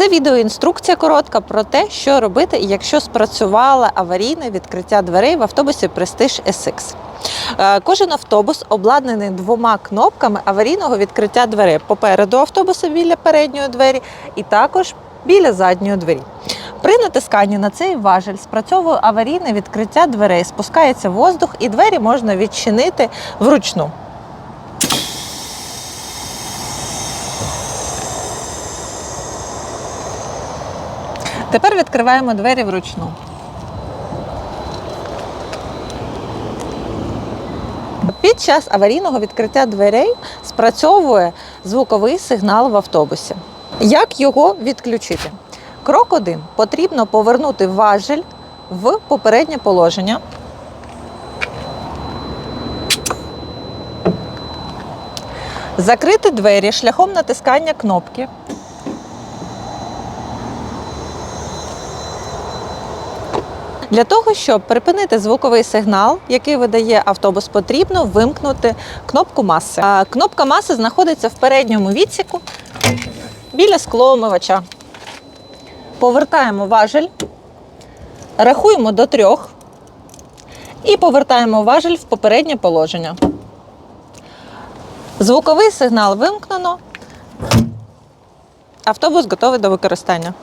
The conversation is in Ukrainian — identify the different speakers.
Speaker 1: Це відеоінструкція коротка про те, що робити, якщо спрацювало аварійне відкриття дверей в автобусі Prestige SX. Е, Кожен автобус обладнаний двома кнопками аварійного відкриття дверей попереду автобуса біля передньої двері і також біля задньої двері. При натисканні на цей важель спрацьовує аварійне відкриття дверей, спускається воздух і двері можна відчинити вручну. Тепер відкриваємо двері вручну. Під час аварійного відкриття дверей спрацьовує звуковий сигнал в автобусі. Як його відключити? Крок 1. Потрібно повернути важель в попереднє положення. Закрити двері шляхом натискання кнопки. Для того, щоб припинити звуковий сигнал, який видає автобус, потрібно вимкнути кнопку маси. Кнопка маси знаходиться в передньому відсіку біля склоомивача. Повертаємо важель, рахуємо до трьох і повертаємо важель в попереднє положення. Звуковий сигнал вимкнено. Автобус готовий до використання.